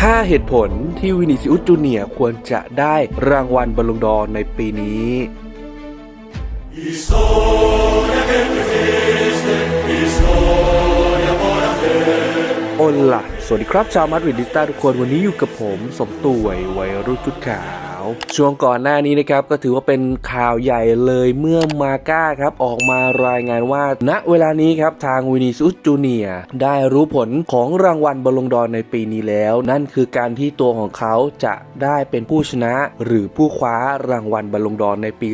5 เหตุผลที่วินิซิอุสจูเนียควรจะได้รางวัลบอลลงดอร์ในปีนี้โอล่ะสวัสดีครับชาวมาดริดดิสตาทุกคนวันนี้อยู่กับผม สมตุยวัยรุ่นชุดขาว ช่วงก่อนหน้านี้นะครับก็ถือว่าเป็นข่าวใหญ่เลยเมื่อมาก้าครับออกมารายงานว่า ณเวลานี้ครับทางวินิซุสจูเนียได้รู้ผลของรางวัลบอลลงดอร์ในปีนี้แล้ว นั่นคือการที่ตัวของเขาจะได้เป็นผู้ชนะหรือผู้คว้ารางวัลบอลลงดอร์ในปี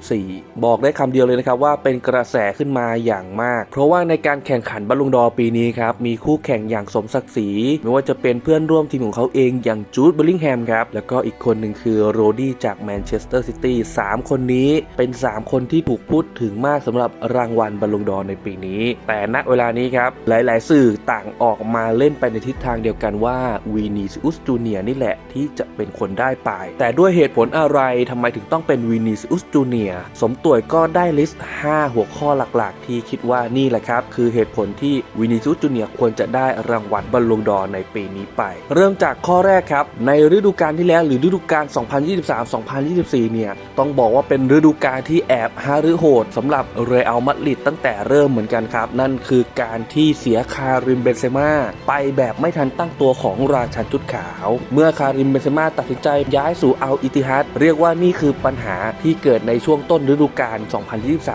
2024 บอกได้คำเดียวเลยนะครับว่าเป็นกระแสขึ้นมาอย่างมาก เพราะว่าในการแข่งขันบอลลงดอร์ปีนี้ครับมีคู่แข่งอย่างสมศักดิ์ศรีไม่ว่าจะเป็นเพื่อนร่วมทีมของเขาเองอย่างจูดเบลลิงแฮมครับแล้วก็อีกคนหนึ่งคือโรดี้จากแมนเชสเตอร์ซิตี้3คนนี้เป็น 3 คนที่ถูกพูดถึงมากสำหรับรางวัลบอลลงดอร์ในปีนี้ แต่ณเวลานี้ครับ หลายๆ สื่อต่างออกมาเล่นไปในทิศทางเดียวกันว่าวีนีอุสจูเนียนี่แหละที่จะเป็นคนได้ไป แต่ด้วยเหตุผลอะไรทำไมถึงต้องเป็นวีนีอุสจูเนียสมตวยก็ได้ลิสต์ 5 หัวข้อหลักๆ ที่คิดว่านี่แหละครับ คือเหตุผลที่วีนีอุสจูเนียควรจะได้รางวัลบอลลงดอร์ในปีนี้ไป เริ่มจากข้อแรกครับ ในฤดูกาลที่แล้วหรือฤดูกาล2023-2024 เนี่ย ต้องบอกว่าเป็นฤดูกาลที่แอบฮารือโหดสำหรับเรอัลมาดริดตั้งแต่เริ่มเหมือนกันครับ นั่นคือการที่เสียคาริมเบนเซม่าไปแบบไม่ทันตั้งตัวของราชันชุดขาว เมื่อคาริมเบนเซม่าตัดสินใจย้ายสู่อัลอิติฮัดเรียกว่านี่คือปัญหาที่เกิดในช่วงต้นฤดูกาล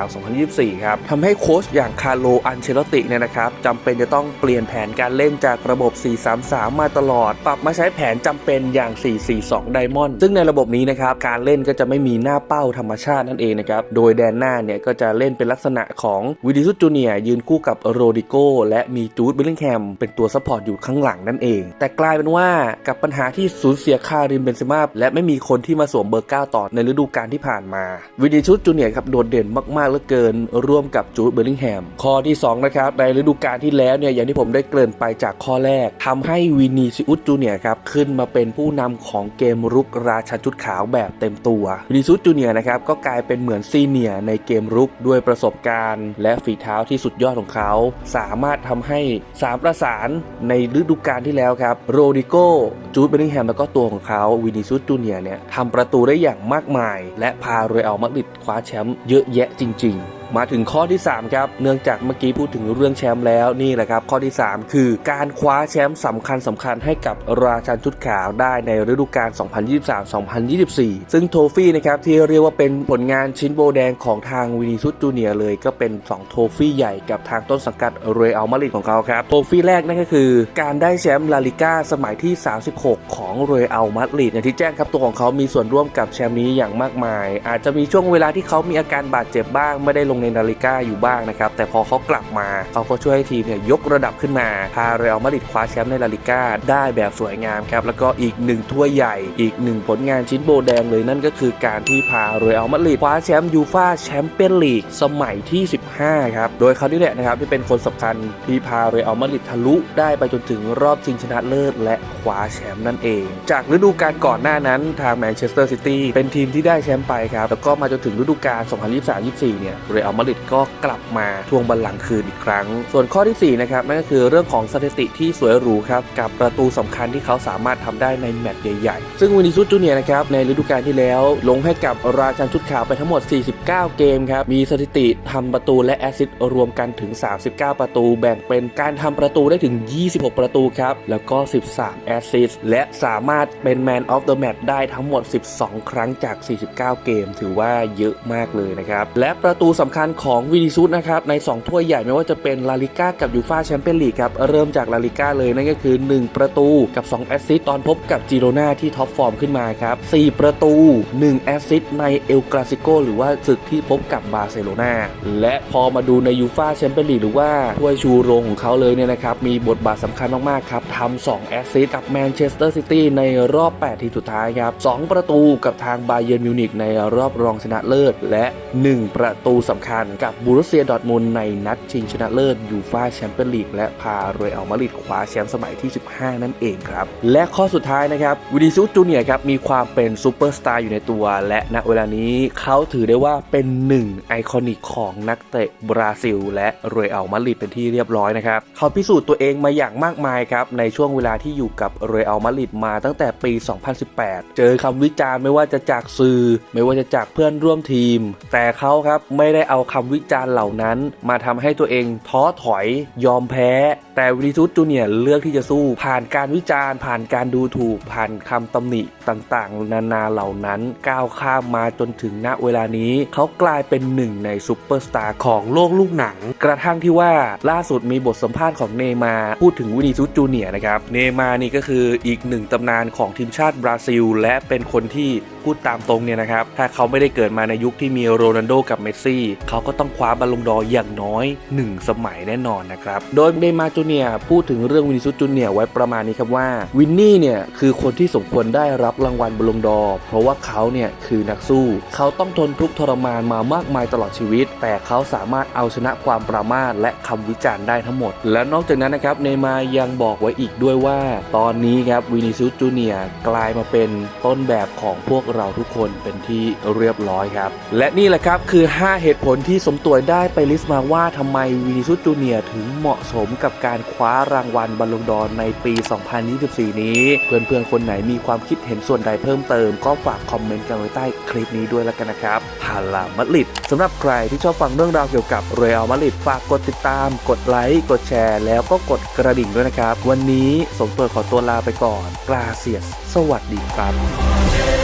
2023-2024 ครับทำให้โค้ชอย่างคาร์โลอันเชลติเนี่ยนะครับจำเป็นจะต้องเปลี่ยนแผนการเล่นจากระบบ 4-3-3 มาตลอด ปรับมาใช้แผนจำเป็นอย่าง 4-4-2 ไดมอนด์ซึ่งในระบบนี้นะครับการเล่นก็จะไม่มีหน้าเป้าธรรมชาตินั่นเองนะครับโดยแดนหน้าเนี่ยก็จะเล่นเป็นลักษณะของวิดิซุจูเนียยืนคู่กับโรดิโกและมีจูดเบลลิงแฮมเป็นตัวซัพพอร์ตอยู่ข้างหลังนั่นเอง แต่กลายเป็นว่ากับปัญหาที่สูญเสียคาริมเบนเซม่าและไม่มีคนที่มาสวมเบอร์ 9 ต่อในฤดูกาลที่ผ่านมา วิดิซุสจูเนียครับโดดเด่นมากๆเหลือเกิน ร่วมกับจูดเบลลิงแฮมข้อที่สองนะครับ ในฤดูกาลที่แล้วเนี่ยอย่างที่ผมได้เกริ่นไปจากข้อแรกทำให้วินิซิอุสจูเนียครับขึ้นมาเป็นผู้นำของเกมรุกราชนชุดขาวแบบเต็มตัววินิซุสจูเนียนะครับก็กลายเป็นเหมือนซีเนียในเกมรุกด้วยประสบการณ์ และฝีเท้าที่สุดยอดของเขา สามารถทำให้สามประสานในฤดูกาลที่แล้วครับโรดิโกจูดเบลลิงแฮมแล้วก็ตัวของเขาวินิซุสจูเนียเนี่ยทำประตูได้อย่างมากมาย และพาเรอัลมาดริดคว้าแชมป์เยอะแยะจริง ๆ มาถึงข้อที่ 3 ครับ เนื่องจากเมื่อกี้พูดถึงเรื่องแชมป์แล้วนี่แหละครับข้อที่ 3 คือการคว้าแชมป์สำคัญสำคัญให้กับราชันชุดขาวได้ในฤดูกาล 2023-2024 ซึ่งโทฟี่นะครับที่เรียกว่าเป็นผลงานชิ้นโบแดงของทางวินิซุสจูเนียเลยก็เป็น 2 โทฟี่ใหญ่กับทางต้นสังกัดเรอัลมาดริดของเขาครับโทฟี่แรกนั่นก็คือ การได้แชมป์ลาลิก้าสมัยที่ 36 ของเรอัลมาดริดอย่างที่แจ้งครับตัวของเขามีส่วนร่วมกับแชมป์นี้อย่างมากมาย อาจจะมีช่วงเวลาที่เขามีอาการบาดเจ็บบ้างไม่ได้ลงในนาฬิกาอยู่บ้างนะครับแต่พอเขากลับมาเขาก็ช่วยให้ทีมเนี่ยยกระดับขึ้นมาพาเรอัลมาดริดคว้าแชมป์ในลาลิก้าได้แบบสวยงามครับแล้วก็อีกหนึ่งถ้วยใหญ่ อีกหนึ่งผลงานชิ้นโบแดงเลยนั่นก็คือการที่พาเรอัลมาดริดคว้าแชมป์ยูฟ่าแชมเปี้ยนลีกสมัยที่ 15 ครับ โดยเขานี่แหละนะครับที่เป็นคนสำคัญที่พาเรอัลมาดริดทะลุได้ไปจนถึงรอบชิงชนะเลิศและคว้าแชมป์นั่นเอง จากฤดูกาลก่อนหน้านั้นทางแมนเชสเตอร์ซิตี้เป็นทีมที่ได้แชมป์ไปครับแล้วก็มาจนถึงฤดูกาล 2023-24 เนี่ยเรอัลมาดริดก็กลับมาทวงบัลหลังคืนอีกครั้ง ส่วนข้อที่ 4 นะครับนั่นก็คือเรื่องของสถิติที่สวยหรูครับกับประตูสำคัญที่เขาสามารถทำได้ในแมตช์ใหญ่ๆ ซึ่งวินิซุสจูเนียนะครับในฤดูกาลที่แล้ว ลงให้กับราชันชุดขาวไปทั้งหมด 49 เกมครับมีสถิติทำประตูและแอสซิสต์รวมกันถึง 39 ประตูแบ่งเป็นการทำประตูได้ถึง 26 ประตูครับแล้วก็ 13 แอสซิสต์และสามารถเป็นแมนออฟเดอะแมตช์ได้ทั้งหมด 12 ครั้งจาก 49 เกม ถือว่าเยอะมากเลยนะครับและประตูสำคัญของวินิซุสนะครับใน 2 ถ้วยใหญ่ไม่ว่าจะเป็นลาลิก้ากับยูฟาแชมเปี้ยนลีกครับเริ่มจากลาลิก้าเลยนั่นก็คือ 1 ประตูกับ 2 แอสซิสต์ตอนพบกับจิโรนาที่ท็อปฟอร์มขึ้นมาครับ4ประตู 1 แอสซิสต์ในเอลกราซิโกหรือว่าศึกที่พบกับบาร์เซโลนาและพอมาดูในยูฟาแชมเปี้ยนลีกหรือว่าถ้วยชูโรงของเขาเลยเนี่ยนะครับมีบทบาทสำคัญมากๆครับทำ2แอสซิสต์กับแมนเชสเตอร์ซิตี้ในรอบ 8 ทีสุดท้ายครับ2ประตูกับทางบาเยิร์นมิวนิกในรอบรองชนะเลิศและ 1 ประตูสำคัญคัญกับบูรุเซียดอร์ทมุนในนัดชิงชนะเลิศยูฟ่าแชมเปี้ยนลีกและพาเรอัลมาดริดคว้าแชมป์สมัยที่ 15 นั่นเองครับ และข้อสุดท้ายนะครับวินิซูสจูเนียครับมีความเป็นซูเปอร์สตาร์อยู่ในตัว และณเวลานี้เขาถือได้ว่าเป็นหนึ่งไอคอนิกของนักเตะบราซิล และเรอัลมาดริดเป็นที่เรียบร้อยนะครับเขาพิสูจน์ตัวเองมาอย่างมากมายครับในช่วงเวลาที่อยู่กับเรอัลมาดริดมาตั้งแต่ปี 2018 เจอคำวิจารณ์ไม่ว่าจะจากสื่อ ไม่ว่าจะจากเพื่อนร่วมทีม แต่เขาครับไม่ได้เอาคำวิจารณ์เหล่านั้น มาทำให้ตัวเองท้อถอยยอมแพ้ แต่วินิซูสจูเนียเลือกที่จะสู้ ผ่านการวิจารณ์ ผ่านการดูถูก ผ่านคำตำหนิต่างๆ นานาเหล่านั้น ก้าวข้ามมาจนถึงณเวลานี้ เขากลายเป็นหนึ่งในซูเปอร์สตาร์ของโลกลูกหนัง กระทั่งที่ว่าล่าสุดมีบทสัมภาษณ์ของเนย์มาพูดถึงวินิซูสจูเนียนะครับเนย์มานี่ก็คืออีกหนึ่งตำนานของทีมชาติบราซิล และเป็นคนที่พูดตามตรงเนี่ยนะครับถ้าเขาไม่ได้เกิดมาในยุคที่มีโรนัลโดกับเมสซี่เขาก็ต้องคว้าบอลลงดอร์อย่างน้อย 1 สมัยแน่นอนนะครับ โดยเนมาร์จูเนียพูดถึงเรื่องวินิซูสจูเนียไว้ประมาณนี้ครับว่าวินนี่เนี่ยคือคนที่สมควรได้รับรางวัลบอลลงดอร์เพราะว่าเขาเนี่ยคือนักสู้ เขาต้องทนทุกข์ทรมานมามากมายตลอดชีวิต แต่เขาสามารถเอาชนะความประมาทและคำวิจารณ์ได้ทั้งหมด และนอกจากนั้นนะครับเนมายังบอกไว้อีกด้วยว่า ตอนนี้ครับวินิซูสจูเนียกลายมาเป็นต้นแบบของพวกเราทุกคนเป็นที่เรียบร้อยครับ และนี่แหละครับคือ 5 เหตุผลที่สมตัวได้ไปลิสต์มาว่าทำไมวินิซูสจูเนียถึงเหมาะสมกับการคว้ารางวัลบอลลงดอร์ในปี 2024 นี้ เพื่อนๆ คนไหนมีความคิดเห็นส่วนใดเพิ่มเติม ก็ฝากคอมเมนต์กันไว้ใต้คลิปนี้ด้วยแล้วกันนะครับฮาลามัดลิดสำหรับใครที่ชอบฟังเรื่องราวเกี่ยวกับเรอัลมาดริดฝากกดติดตาม กดไลค์กดแชร์ แล้วก็กดกระดิ่งด้วยนะครับ วันนี้สมตัวขอตัวลาไปก่อนกลาเซียส สวัสดีครับ